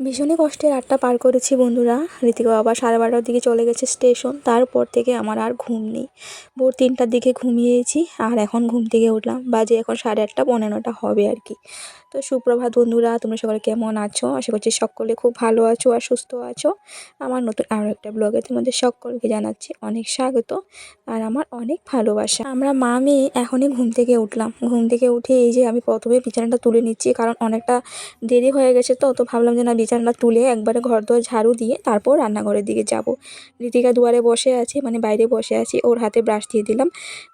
ভীষণই কষ্টের আটটা পার করেছি বন্ধুরা। ঋতিকা বাবা সাড়ে বারোটার দিকে চলে গেছে স্টেশন, তারপর থেকে আমার আর ঘুম নেই। ভোর তিনটার দিকে ঘুমিয়েছি আর এখন ঘুম থেকে উঠলাম। বাজে এখন সাড়ে আটটা পনেরোটা হবে আর কি। তো সুপ্রভাত বন্ধুরা, তোমরা সকলে কেমন আছো? আশা করছি সকলে খুব ভালো আছো আর সুস্থ আছো। আমার নতুন আরও একটা ব্লগে তোমাদের সকলকে জানাচ্ছি অনেক স্বাগত আর আমার অনেক ভালোবাসা। আমরা মা মেয়ে এখনই ঘুম থেকে উঠলাম। ঘুম থেকে উঠে এই যে আমি প্রথমে বিছানাটা তুলে নিচ্ছি কারণ অনেকটা দেরি হয়ে গেছে তো তো ভাবলাম যে না বিছানাটা তুলে একবারে ঘর দোয়ার ঝাড়ু দিয়ে তারপর রান্নাঘরের দিকে যাব। ঋতিকা দুয়ারে বসে আছে মানে বাইরে বসে আছি। ওর হাতে ব্রাশ দিয়ে দিলাম।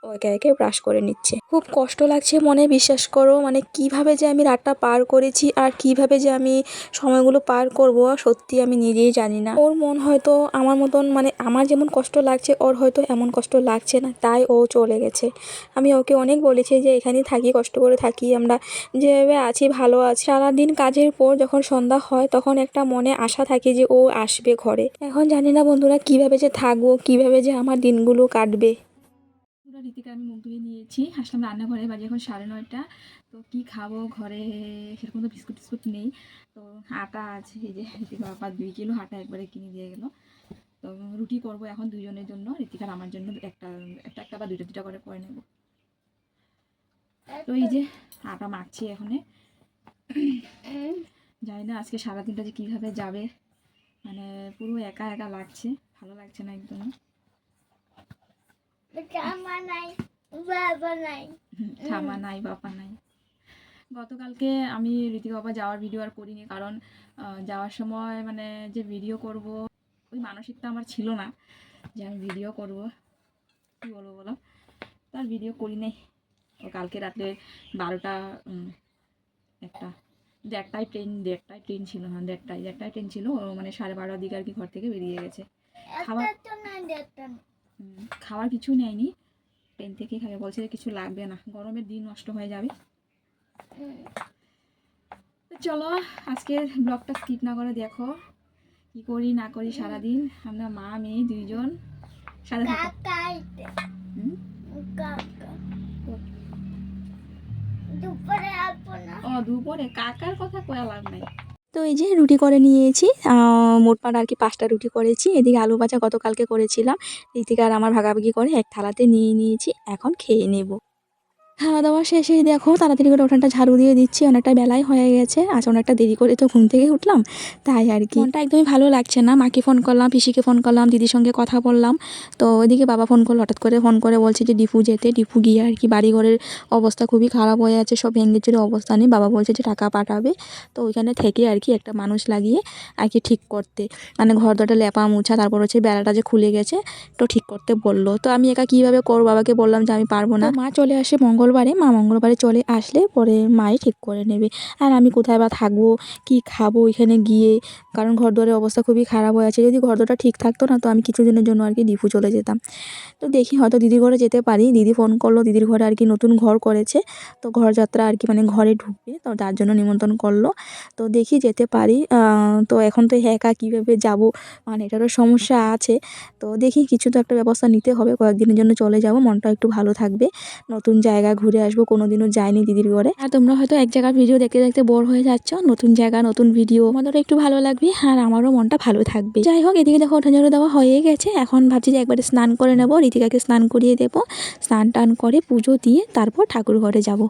ও একে একে ব্রাশ করে নিচ্ছে। খুব কষ্ট লাগছে মনে, বিশ্বাস করো। মানে কীভাবে যে আমি রাতটা পার করেছি আর কীভাবে যে আমি সময়গুলো পার করব সত্যি আমি নিজেই জানি না। ওর মন হয়তো আমার মতন মানে আমার যেমন কষ্ট লাগছে, ওর হয়তো এমন কষ্ট লাগছে না, তাই ও চলে গেছে। আমি ওকে অনেক বলেছি যে, এখানেই থাকি, কষ্ট করে থাকি, আমরা যেভাবে আছি, ভালো আছি। সারাদিন কাজের পর যখন সন্ধ্যা হয়, তখন একটা মনে আশা থাকে যে, ও আসবে ঘরে। এখন জানি না বন্ধুরা কীভাবে যে থাকব, কীভাবে যে আমার দিনগুলো কাটবে। রীতিকা আমি মুখ ধুয়ে নিয়েছি। আসলাম রান্নাঘরে, বাজে এখন সাড়ে নয়টা। তো কি খাব ঘরে? সেরকম তো বিস্কুট টিস্কুট নেই। তো আটা আছে, এই যে রীতিকা বাবা দুই কিলো আটা একবারে কিনে দিয়ে গেলো। তো রুটি করব এখন দুজনের জন্য। রীতিকার আমার জন্য একটা একটা একটা বা দুইটা দুটা করে করে নেব। তো এই যে আটা মাখছি এখনে। জানি না আজকে সারাদিনটা যে কীভাবে যাবে। মানে পুরো একা একা লাগছে। ভালো লাগছে না একদম জামা নাই, বাবা নাই। ঠামা নাই বাবা নাই গতকালকে আমি ঋতিকা বাবা যাওয়ার ভিডিও আর করিনি, কারণ যাওয়ার সময় মানে যে ভিডিও করব, ওই মানসিকতা আমার ছিল না যে আমি ভিডিও করব। কী বলব বলো? তার ভিডিও করি নাই। ও কালকে রাত্রে বারোটা একটা, দেড়টায় ট্রেন দেড়টায় ট্রেন ছিল হ্যাঁ দেড়টায় দেড়টায় ট্রেন ছিল। ও মানে সাড়ে বারোটার দিকে আর কি ঘর থেকে বেরিয়ে গেছে। খাবার- খাওয়ার কিছু নেয়নি। ট্রেন থেকে খাবে বলছে যে কিছু লাগবে না। গরমের দিন নষ্ট হয়ে যাবে। তো চলো আজকের ব্লগটা স্কিপ না করে দেখো। কি করি না করি সারাদিন। আমরা মা মেয়ে দুইজন না। ও দুপুরে। কাকার কথা কয়া লাভ নাই। তো এই যে রুটি করে নিয়েছি মোটমাট আর কি পাঁচটা রুটি করেছি। এদিকে আলু ভাজা গতকালকে করেছিলাম। ঋতিকা আর আমার ভাগাভাগি করে এক থালাতে নিয়ে নিয়েছি। এখন খেয়ে নেব। খাওয়া দাওয়া শেষে দেখো তাড়াতাড়ি করে উঠানটা ঝাড়ু দিয়ে দিচ্ছি অনেকটা বেলায় হয়ে গেছে। আজ অনেকটা দেরি করে তো ঘুম থেকে উঠলাম তাই আর কি। মনটা একদমই ভালো লাগছে না। মাকে ফোন করলাম পিসিকে ফোন করলাম দিদির সঙ্গে কথা বললাম। তো ওইদিকে বাবা ফোন করল হঠাৎ করে ফোন করে বলছে যে ডিপু যেতে ডিপু গিয়ে আর কি বাড়ি ঘরের অবস্থা খুবই খারাপ হয়ে আছে সব ভেঙে চুরে অবস্থা নেই। বাবা বলছে যে টাকা পাঠাবে। তো ওইখানে থেকে আর কি একটা মানুষ লাগিয়ে আর কি ঠিক করতে। মানে ঘর দরটা লেপা মুছা তারপর হচ্ছে বেড়াটা যে খুলে গেছে তো ঠিক করতে বলল। তো আমি একা কীভাবে করব? বাবাকে বললাম যে আমি পারব না। মা চলে আসে মঙ্গলবারে, মা মঙ্গলবারে চলে আসলে পরে মাই ঠিক করে নেবে। আর আমি কোথায় বা থাকব, কি খাব এখানে গিয়ে? কারণ ঘর অবস্থা খুবই খারাপ হয়ে আছে। যদি ঘর ঠিক থাকতো না, তো আমি কিছুদিনের জন্য আর কি ডিপু চলে যেতাম। তো দেখি হয়তো দিদির ঘরে যেতে পারি। দিদি ফোন করল, দিদির ঘরে আর কি নতুন ঘর করেছে। তো ঘর যাত্রা আর কি মানে ঘরে ঢুকবে, তো তার জন্য নিমন্ত্রণ করল। তো দেখি যেতে পারি। তো এখন তো একা কীভাবে যাব? মানে এটারও সমস্যা আছে। তো দেখি কিছু তো একটা ব্যবস্থা নিতে হবে। কয়েকদিনের জন্য চলে যাব। মনটা একটু ভালো থাকবে। নতুন জায়গা ঘুরে আসব, কোনোদিনও যাইনি দিদির ঘরে। আর তোমরা হয়তো এক জায়গার ভিডিও দেখতে দেখতে বোর হয়ে যাচ্ছ, নতুন জায়গা, নতুন ভিডিও। আমাদেরও একটু ভালো লাগবে আর আমারও মনটা ভালো থাকবে। যাই হোক, এদিকে দেখো ওঠা দেওয়া হয়ে গেছে। এখন ভাবছি যে একবারে স্নান করে নেব রীতিকাকে স্নান করিয়ে দেবো। স্নান টান করে পুজো দিয়ে তারপর ঠাকুর ঘরে যাব।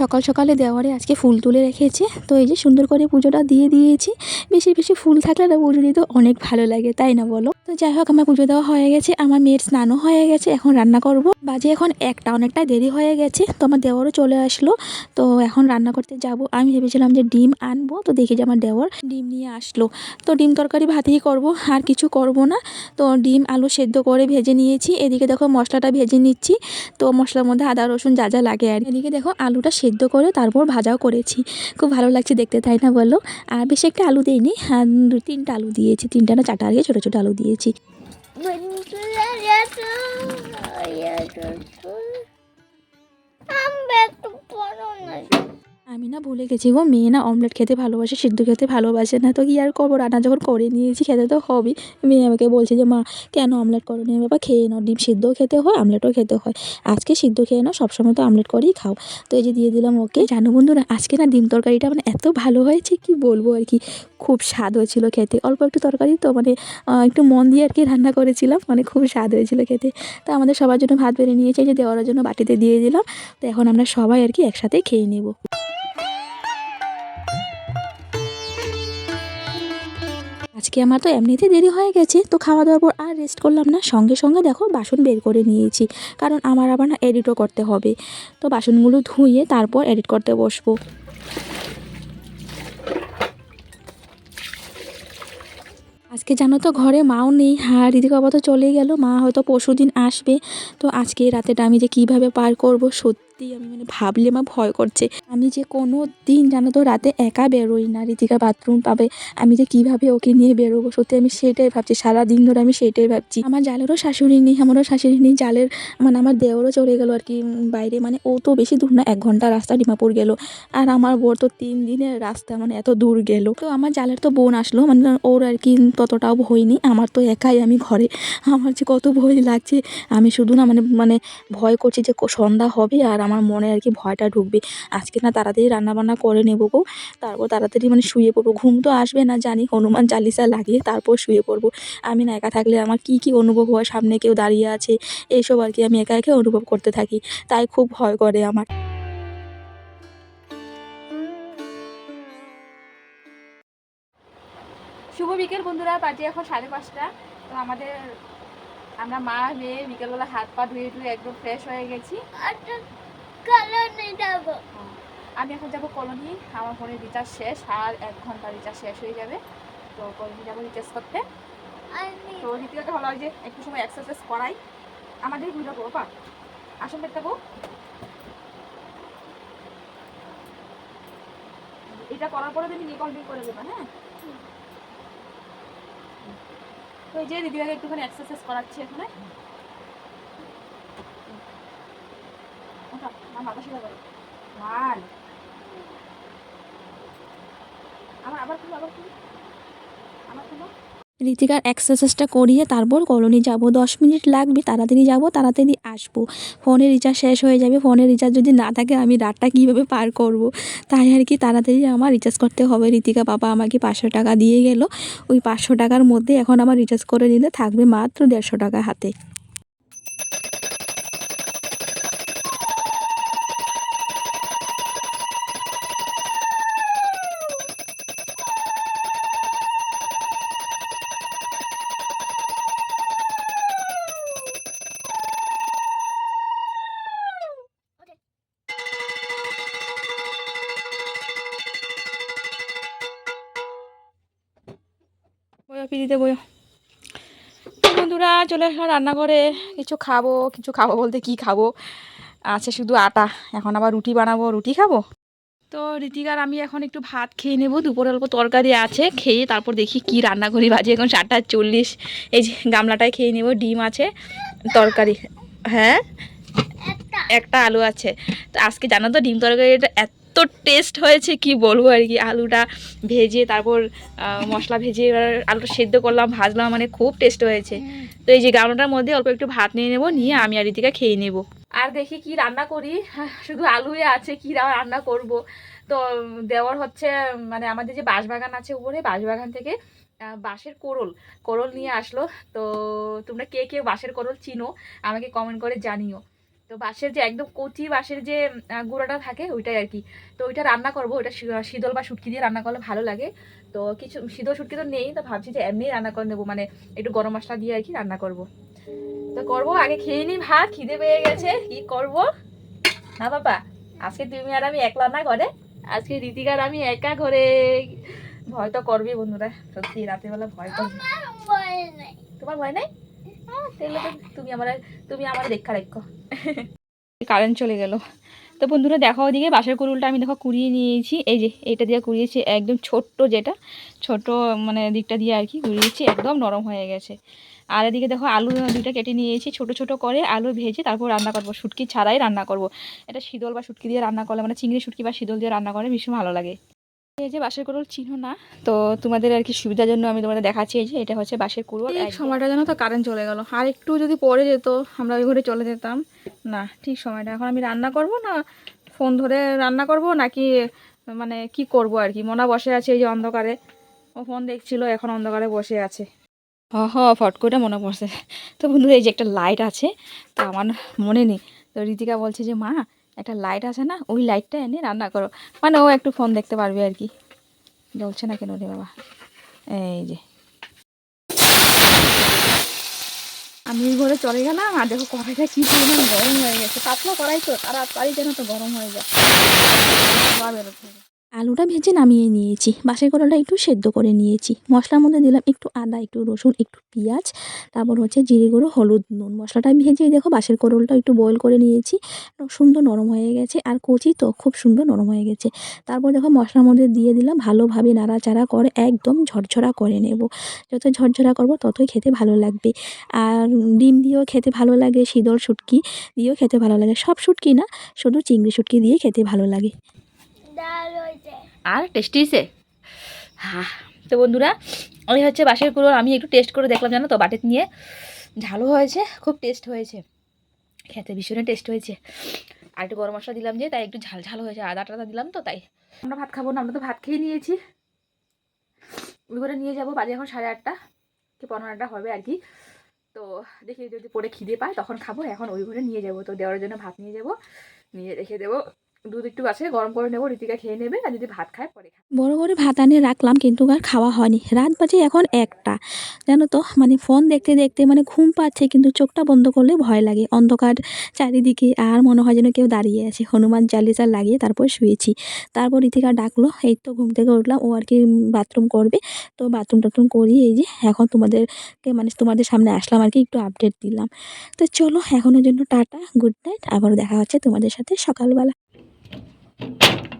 সকাল সকালে দেওয়ারে আজকে ফুল তুলে রেখেছে। তো এই যে সুন্দর করে পুজোটা দিয়ে দিয়েছি। বেশি বেশি ফুল থাকলে না পুজো দিতে অনেক ভালো লাগে, তাই না বলো? তো যাই হোক, আমার পুজো দেওয়া হয়ে গেছে, আমার মেয়ের স্নানও হয়ে গেছে, এখন রান্না করব। বাজে এখন একটা অনেকটা দেরি হয়ে গেছে, তো আমার দেওয়ারও চলে আসলো। তো এখন রান্না করতে যাব। আমি ভেবেছিলাম যে ডিম আনব, তো দেখি যে আমার দেওয়ার ডিম নিয়ে আসলো। তো ডিম তরকারি ভাতেই করব, আর কিছু করব না। তো ডিম, আলু সেদ্ধ করে ভেজে নিয়েছি। এদিকে দেখো মশলাটা ভেজে নিচ্ছি। তো মশলার মধ্যে আদা, রসুন যা যা লাগে আর এদিকে দেখো আলুটা সেদ্ধ করে তারপর ভাজাও করেছি। খুব ভালো লাগছে দেখতে, তাই না বলো? আর বেশি একটা আলু দিইনি দু তিনটা আলু দিয়েছি। তিনটা না চারটা, আগে ছোটো ছোটো আলু দিয়েছি। বন্ধুরা এতো এতো আমি একটু বড় না আমি না ভুলে গেছি গো, মেয়ে না অমলেট খেতে ভালোবাসে, সিদ্ধ খেতে ভালোবাসে না। তো কি আর করব? রান্না যখন করে নিয়েছি, খেতে তো হবেই। মেয়ে আমাকে বলছে যে, মা, কেন অমলেট করো নি বাবা, খেয়ে নাও, ডিম সিদ্ধও খেতে হয় অমলেটও খেতে হয়। আজকে সিদ্ধ খেয়ে নাও, সবসময় তো অমলেট করেই খাও। তো এই যে দিয়ে দিলাম ওকে। জানো বন্ধুরা, আজকে না ডিম তরকারিটা মানে এত ভালো হয়েছে, কি বলব আর কি? খুব স্বাদ হয়েছিল খেতে। অল্প একটু তরকারি তো মানে একটু মন দিয়ে আর কি রান্না করেছিলাম মানে খুব স্বাদ হয়েছিল খেতে। তো আমাদের সবার জন্য ভাত বেড়ে নিয়েছে যে দেওয়ার জন্য বাটিতে দিয়ে দিলাম। তো এখন আমরা সবাই আর কি একসাথে খেয়ে নেব। আজকে আমার তো এমনিতে দেরি হয়ে গেছে, তো খাওয়া দাওয়ার পর আর রেস্ট করলাম না। সঙ্গে সঙ্গে দেখো বাসন বের করে নিয়েছি, কারণ আমার আবার না এডিটও করতে হবে। তো বাসনগুলো ধুয়ে তারপর এডিট করতে বসবো। আজকে জানো তো ঘরে মাও নেই, আর ঋতিকা বাবা তো চলে গেল, মা হয়তো পরশু দিন আসবে। তো আজকে রাতেটা আমি যে কীভাবে পার করব সত্যি আমি মানে ভাবলে আমার ভয় করছে। আমি যে কোনো দিন জানো তো রাতে একা বেরোই না ঋতিকা বাথরুম পাবে। আমি যে কীভাবে ওকে নিয়ে বেরোবো, সত্যি আমি সেটাই ভাবছি সারা দিন ধরে আমি সেটাই ভাবছি। আমার জালেরও শাশুড়ি নেই, আমারও শাশুড়ি নেই, জালের মানে আমার দেওরও চলে গেল আর কি বাইরে। মানে ও তো বেশি দূর না, এক ঘণ্টা রাস্তা ডিমাপুর গেল। আর আমার বোর তো তিন দিনের রাস্তা মানে এত দূর গেল। তো আমার জালের তো বোন আসলো মানে ওর আর কি ততটাও ভয় নেই। আমার তো একাই আমি ঘরে। আমার যে কত ভয় লাগছে, আমি শুধু না মানে মানে ভয় করছি যে সন্ধ্যা হবে আর আমার মনে আর কি ভয়টা ঢুকবে। আজকে না তাড়াতাড়ি রান্নাবান্না করে নেব গো। তারপর তাড়াতাড়ি মানে শুয়ে পড়ব। ঘুম তো আসবে না, জানি হনুমান চালিসা লাগিয়ে তারপর শুয়ে পড়ব। আমি না একা থাকলে আমার কি কি অনুভব হয়? সামনে কেউ দাঁড়িয়ে আছে, এইসব আর কি আমি একা একা অনুভব করতে থাকি। তাই খুব ভয় করে আমার। শুভ বিকেল বন্ধুরা বাজে এখন সাড়ে পাঁচটা। তো আমাদের আমরা মা, মেয়ে বিকেলবেলা হাত পা ধুয়ে ধুয়ে একদম ফ্রেশ হয়ে গেছি। একটা কালার নেই যাব। আমি এখন যাব কলোনি আমার ফোনে রিচার্জ শেষ আর এক ঘণ্টা রিচার্জ শেষ হয়ে যাবে। তো কলোনি যাব রিচার্জ করতে। তো ভালো হয় যে একটু সময় এক্সারসাইজ করাই। আমাদের ভিডিও করব পা আসুন দেখতে বউ এটা করার পরে তুমি নিকল বিল করে দেবা হ্যাঁ? তো এই যে দিদিভাগে একটুখানি এক্সারসাইজ করাচ্ছি এখানে। খুলো ঋতিকার এক্সারসাইজটা করিয়ে তারপর কলোনি যাব। দশ মিনিট লাগবে, তাড়াতাড়ি যাব, তাড়াতাড়ি আসব। ফোনের রিচার্জ শেষ হয়ে যাবে। ফোনের রিচার্জ যদি না থাকে, আমি রাতটা কীভাবে পার করব? তাই আর কি তাড়াতাড়ি আমার রিচার্জ করতে হবে। ঋতিকা বাবা আমাকে পাঁচশো টাকা দিয়ে গেল। ওই পাঁচশো টাকার মধ্যে এখন আমার রিচার্জ করে নিলে থাকবে মাত্র দেড়শো টাকা হাতে। পিড়িতে বയോ তো বন্ধুরা, চলে আসলাম রান্নাঘরে। কিছু খাব কিছু খাব বলতে কি খাব? আছে শুধু আটা। এখন আবার রুটি বানাবো, রুটি খাব? তো রীতিকার আমি এখন একটু ভাত খেয়ে নেব। দুপুরে অল্প তরকারি আছে, খেয়ে তারপর দেখি কি রান্না করি। বাজে এখন সাতটা চল্লিশ। এই যে গামলাটায় খেয়ে নেব, ডিম আছে, তরকারি। হ্যাঁ? একটা আলু আছে। তো আজকে জানো তো, ডিম তরকারিটা এত টেস্ট হয়েছে, কি বলব আর কি? আলুটা ভেজে তারপর মশলা ভেজে এবার আলুটা সেদ্ধ করলাম, ভাজলাম মানে খুব টেস্ট হয়েছে। তো এই যে গামলাটার মধ্যে অল্প একটু ভাত নিয়ে নেব, নিয়ে আমি আর রিতিকা খেয়ে নেব। আর দেখি কি রান্না করি। শুধু আলুই আছে, কি রান্না করব? তো দেওয়ার হচ্ছে মানে আমাদের যে বাঁশবাগান আছে উপরে, বাঁশবাগান থেকে বাঁশের কোরল কোরল নিয়ে আসলো। তো তোমরা কে কে বাঁশের কোরল চিনো, আমাকে কমেন্ট করে জানিও। তো বাঁশের যে একদম কচি বাঁশের যে গুঁড়োটা থাকে ওইটাই আর কি। তো ওইটা রান্না করব ওইটা শীতল বা শুটকি দিয়ে রান্না করলে ভালো লাগে। তো কিছু শীতল শুটকি তো নেই তো ভাবছি যে এমনি রান্না করে নেব মানে একটু গরম মশলা দিয়ে আর কি রান্না করব। তো করব আগে খেয়ে নিই ভাত খিদে পেয়ে গেছে কি করব? না বাবা আজকে তুমি আর আমি একলা না ঘরে আজকে রীতিকার আমি একা ঘরে। ভয় তো করবে বন্ধুরা সত্যি রাতের বেলা ভয় করবে ভয় নেই। তোমার ভয় নাই? তাহলে তুমি আমার তুমি আমার দেখা রাখো। কারেন্ট চলে গেল। তো বন্ধুরা, দেখো ওদিকে বাঁশের কুড়ুলটা আমি দেখো কুড়িয়ে নিয়েছি। এই যে, এটা দিয়ে কুড়িয়েছি একদম ছোট্ট যেটা, ছোট মানে দিকটা দিয়ে আর কি কুড়িয়েছি, একদম নরম হয়ে গেছে। আর এদিকে দেখো আলু দুইটা কেটে নিয়েছি, ছোট ছোট করে আলু ভেজে তারপর রান্না করব, শুটকি ছাড়াই রান্না করব। এটা শীতল বা শুটকি দিয়ে রান্না করলে মানে চিংড়ি, শুটকি বা শীতল দিয়ে রান্না করলে ভীষণ ভালো লাগে। এই যে বাঁশের কুড়োল চিনো না তো তোমাদের আর কি সুবিধার জন্য আমি তোমাদের দেখাচ্ছি এই যে এটা হচ্ছে বাঁশের কুড়োল। ঠিক সময়টা যেন তো কারেন্ট চলে গেল। আর একটু যদি পরে যেত আমরা ওই ঘরে চলে যেতাম। না ঠিক সময়টা। এখন আমি রান্না করব না? ফোন ধরে রান্না করব নাকি মানে কি করব আর কি? মনা বসে আছে এই যে অন্ধকারে। ও ফোন দেখছিল এখন অন্ধকারে বসে আছে। হ হ ফট করে মনে পড়ছে তো বন্ধুরা এই যে একটা লাইট আছে তো আমার মনে নেই। তো ঋতিকা বলছে যে মা একটা লাইট আছে না, ওই লাইটটা এনে রান্না করো। মানে ও একটু ফোন দেখতে পারবে আর কি। জ্বলছে না কেন রে বাবা? এই যে। আমি ঘরে চলে গেলাম, আর দেখো কড়াইটা কি পরিমাণ গরম হয়ে গেছে। পাতলা কড়াই তো আর পারি যেন তো গরম হয়ে যায়। আলুটা ভেজে নামিয়ে নিয়েছি। বাসের কড়াটা একটু সেদ্ধ করে নিয়েছি। মশলার মধ্যে দিলাম একটু আদা, একটু রসুন, একটু পেঁয়াজ, তারপর হচ্ছে জিরে, গুঁড়ো, হলুদ, নুন। মশলাটা ভেজে দেখো বাসের করলটা একটু বয়েল করে নিয়েছি। সুন্দর নরম হয়ে গেছে আর কচি তো খুব সুন্দর নরম হয়ে গেছে। তারপর দেখো মশলার মধ্যে দিয়ে দিলাম ভালোভাবে নাড়াচাড়া করে একদম ঝরঝরা করে নেব। যত ঝরঝরা করব ততই খেতে ভালো লাগবে। আর ডিম দিয়েও খেতে ভালো লাগে, শীতল শুটকি দিয়েও খেতে ভালো লাগে। সব শুটকি না, শুধু চিংড়ি শুটকি দিয়ে খেতে ভালো লাগে। আর টেস্টি হ্যাঁ তো বন্ধুরা ওই হচ্ছে বাঁশের কুড়ো আমি একটু টেস্ট করে দেখলাম, জানো তো, বাটিতে নিয়ে। ঝালও হয়েছে, খুব টেস্ট হয়েছে। খেতে ভীষণই টেস্ট হয়েছে। আর একটু গরম মশলা দিলাম যে, তাই একটু ঝাল ঝাল হয়েছে, আদা টাদা দিলাম তো, তাই। আমরা ভাত খাব না, আমরা তো ভাত খেয়ে নিয়েছি। ওই নিয়ে যাব, বাজে এখন সাড়ে আটটা, কি পনেরো আটটা হবে আর কি। তো দেখি যদি পরে খিদে পায়, তখন খাব, এখন ওই ঘরে নিয়ে যাব, তো দেওয়ার জন্য ভাত নিয়ে যাব, নিয়ে রেখে দেবো। দুধ একটু আছে গরম করে নেব রীতিকা খেয়ে নেবে, আর যদি ভাত খায় পরে বড় করে ভাত আনে, রাখলাম, কিন্তু আর খাওয়া হয়নি। রাত বাজে এখন একটা। জানো তো মানে ফোন দেখতে দেখতে মানে ঘুম পাচ্ছে, কিন্তু চোখটা বন্ধ করলে ভয় লাগে। অন্ধকার চারিদিকে আর মনে হয় যেন কেউ দাঁড়িয়ে আছে। হনুমান চালিসা লাগিয়ে তারপর শুয়েছি। তারপর ঋতিকা ডাকলো, এই তো ঘুম থেকে উঠলাম, ও আর কি বাথরুম করবে। তো বাথরুম টাথরুম করি, এই যে এখন তোমাদেরকে মানে তোমাদের সামনে আসলাম আর কি, একটু আপডেট দিলাম। তো চলো, এখনের জন্য টাটা গুড নাইট আবারও দেখা হচ্ছে তোমাদের সাথে সকালবেলা। Thank you.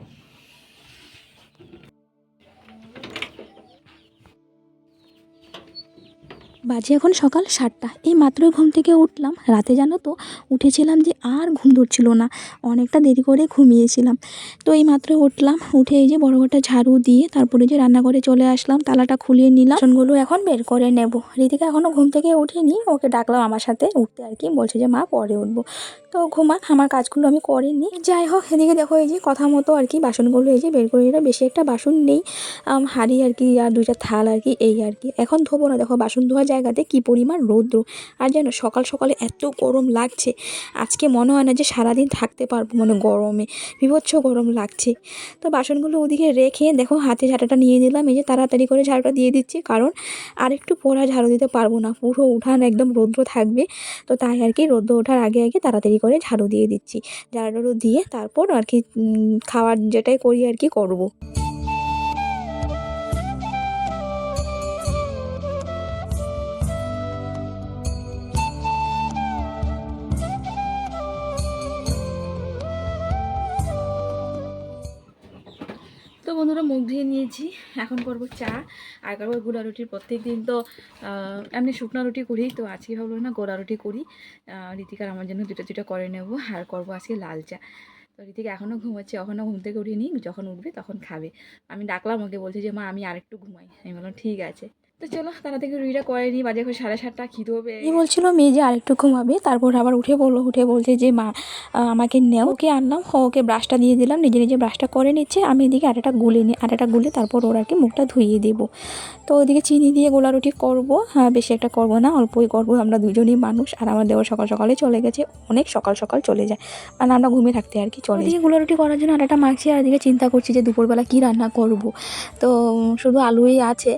বাজে এখন সকাল সাতটা। এই মাত্র ঘুম থেকে উঠলাম। রাতে জানো তো, উঠেছিলাম যে আর ঘুম ধরছিল না। অনেকটা দেরি করে ঘুমিয়েছিলাম। তো এই মাত্র উঠলাম। উঠে এই যে বড় ঘরটা ঝাড়ু দিয়ে তারপরে যে রান্নাঘরে চলে আসলাম, তালাটা খুলিয়ে নিলাম। বাসনগুলো এখন বের করে নেব। ঋতিকা এখনও ঘুম থেকে উঠেনি। ওকে ডাকলাম আমার সাথে উঠতে আর কি। বলছে যে, মা, পরে উঠবো। তো ঘুমাক আমার কাজগুলো আমি করিনি। যাই হোক, এদিকে দেখো এই যে কথা মতো আর কি, বাসনগুলো এই যে বের করে নিলাম। বেশি একটা বাসন নেই। হাঁড়ি আর কি, আর দুইটা থাল আর কি, এই আর কি। এখন ধোবো না। দেখো, বাসন ধোয়ার জায়গাতে কি পরিমাণ রৌদ্র? আর যেন সকাল সকালে এত গরম লাগছে, আজকে মনে হয় না যে সারাদিন থাকতে পারব মানে গরমে, বিভৎস গরম লাগছে। তো বাসনগুলো ওদিকে রেখে দেখো হাতে ঝাঁটাটা নিয়ে নিলাম, এই যে তাড়াতাড়ি করে ঝাড়ুটা দিয়ে দিচ্ছি, কারণ আর একটু পরা ঝাড়ু দিতে পারব না, পুরো উঠান একদম রৌদ্র থাকবে। তো তাই আর কি রৌদ্র ওঠার আগে আগে তাড়াতাড়ি করে ঝাড়ু দিয়ে দিচ্ছি ঝাড়ু দিয়ে তারপর আর কি খাওয়ার যেটাই করি আর কি করব। মুখ ধুয়ে নিয়েছি। এখন করব চা। আর করব গোড়া রুটি প্রত্যেক দিন তো এমনি শুকনো রুটি করি, তো আজকে ভাবলো না গোড়া রুটি করি। রীতিকার আমার জন্য দুটো দুটো করে নেব, আর করব আজকে লাল চা। তো রীতিকা এখনও ঘুমাচ্ছে এখনও ঘুম থেকে উঠিনি, যখন উঠবে তখন খাবে। আমি ডাকলাম ওকে, বলছি যে, মা, আমি আরেকটু ঘুমাই। আমি বললাম, ঠিক আছে। তো চলো তারা থেকে রুটিটা করে নিই বাজে এখন সাড়ে সাতটা খিদে হবে এই বলছিল মেয়ে যে আরেকটু ঘুমাবে তারপর আবার উঠে বলল উঠে বলছে যে মা আমাকে নেও ওকে আনলাম ওকে ব্রাশটা দিয়ে দিলাম নিজে নিজে ব্রাশটা করে নিচ্ছে আমি এদিকে আটাটা গুলে নিই আটাটা গুলে তারপর ওর আর কি মুখটা ধুইয়ে দেবো। তো ওদিকে চিনি দিয়ে গোলা রুটি করব হ্যাঁ বেশি একটা করব না অল্পই করব আমরা দুজনই মানুষ আর আমার দেওয়ার সকাল সকালে চলে গেছে অনেক সকাল সকাল চলে যায় আর আমরা ঘুমিয়ে থাকতে আর কি চলে এদিকে গোলা রুটি করার জন্য আটাটা মাখছি আর এদিকে চিন্তা করছি যে দুপুরবেলা কী রান্না করব। তো শুধু আলুই আছে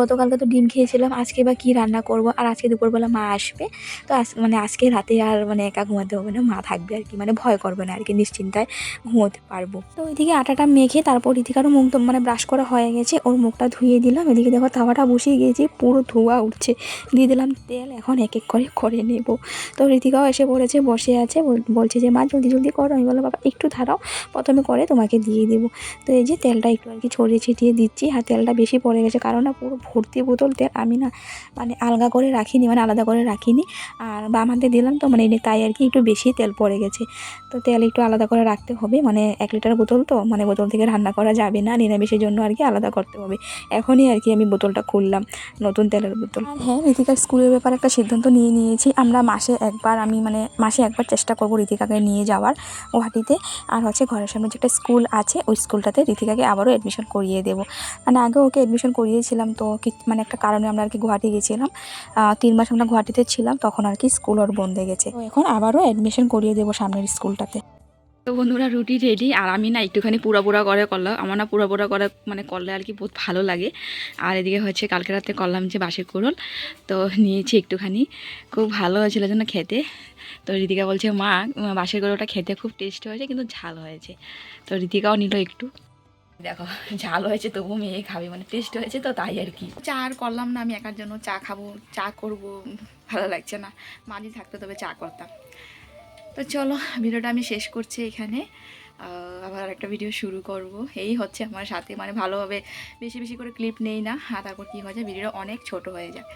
গতকালকে তো ডিম খেয়েছিলাম, আজকে বা কী রান্না করব? আর আজকে দুপুরবেলা মা আসবে, তো আজ মানে আজকে রাতে আর মানে একা ঘুমাতে হবে না, মা থাকবে আর কি মানে ভয় করবে না আর কি, নিশ্চিন্তায় ঘুমোতে পারব। তো ওইদিকে আটাটা মেখে তারপর ঋতিকারও মুখ মানে ব্রাশ করা হয়ে গেছে, ওর মুখটা ধুয়ে দিলাম, এদিকে দেখো তাওয়াটা বসিয়ে গিয়েছি, পুরো ধোয়া উঠছে, দিয়ে দিলাম তেল, এখন এক এক করে করে নেব। তো ঋতিকাও এসে পড়েছে, বসে আছে বলছে যে, মা, জলদি জলদি করো। আমি বললাম, বাবা, একটু ধারাও প্রথমে করে তোমাকে দিয়ে দেবো। তো এই যে তেলটা একটু আর কি ছড়িয়ে ছিটিয়ে দিচ্ছি, আর তেলটা বেশি পড়ে গেছে, কারণ না পুরো ভর্তি বোতল তেল আমি না মানে আলগা করে রাখিনি মানে আলাদা করে রাখিনি। আর বাম হাতে দিলাম তো মানে তাই আর কি একটু বেশি তেল পড়ে গেছে। তো তেল একটু আলাদা করে রাখতে হবে মানে এক লিটার বোতল তো মানে বোতল থেকে রান্না করা যাবে না, নিরামিষের জন্য আর কি আলাদা করতে হবে। এখনই আর কি আমি বোতলটা খুললাম, নতুন তেলের বোতল। আর হ্যাঁ ঋতিকার স্কুলের ব্যাপারে একটা সিদ্ধান্ত নিয়ে নিয়েছি। আমরা মাসে একবার, আমি মানে মাসে একবার চেষ্টা করব ঋতিকাকে নিয়ে যাওয়ার গুয়াহাটিতে। আর হচ্ছে ঘরের সামনে যে একটা স্কুল আছে, ওই স্কুলটাতে ঋতিকাকে আবারও অ্যাডমিশন করিয়ে দেবো। মানে আগে ওকে অ্যাডমিশন করিয়েছিলাম তো, কি- মানে একটা কারণে আমরা আর কি গুয়াহাটি গেছিলাম তিন মাস আমরা গুয়াহাটিতে ছিলাম, তখন আর কি স্কুল ওর বন্ধ গেছে। এখন আবারও অ্যাডমিশন করিয়ে দেবো সামনের স্কুলটাতে। তো বন্ধুরা, রুটি রেডি আর আমি না একটুখানি পুরা করে করলাম। আমার না পুরা পুরা করে মানে করলে আর কি বহুত ভালো লাগে। আর এদিকে হচ্ছে কালকে রাতে করলাম যে বাসের কুড়োল। তো নিয়েছি একটুখানি। খুব ভালো হয়েছিল যেন খেতে। তো ঋতিকা বলছে, মা বাসের কুড়োটা খেতে খুব টেস্ট হয়েছে, কিন্তু ঝাল হয়েছে। তো ঋতিকাও নিল একটু। দেখো, ঝাল হয়েছে তবু মেয়ে খাবে মানে টেস্ট হয়েছে তো তাই আর কি। চা আর করলাম না, আমি একার জন্য চা খাব, চা করব, ভালো লাগছে না। মাঝি থাকতে তবে চা করতাম। তো চলো, ভিডিওটা আমি শেষ করছি এখানে। আবার একটা ভিডিও শুরু করব। এই হচ্ছে আমার সাথে মানে ভালোভাবে বেশি বেশি করে ক্লিপ নেই না। আর তারপর কী হয়েছে ভিডিওটা অনেক ছোট হয়ে যায়।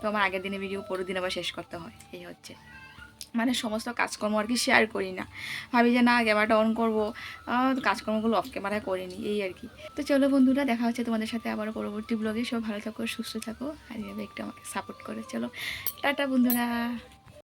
তো আমার আগের দিনে ভিডিও পরের দিন আবার শেষ করতে হয়। এই হচ্ছে। মানে সমস্ত কাজকর্ম আর কি শেয়ার করি না। ভাবি যে, না ক্যামেরাটা অন করব। কাজকর্মগুলো অফ ক্যামেরায় নিই এই আর কি। তো চলো বন্ধুরা, দেখা হচ্ছে তোমাদের সাথে আবার পরবর্তী ব্লগে সব ভালো থাকো, সুস্থ থাকো, আর এভাবে একটু আমাকে সাপোর্ট করে। চলো, টাটা বন্ধুরা।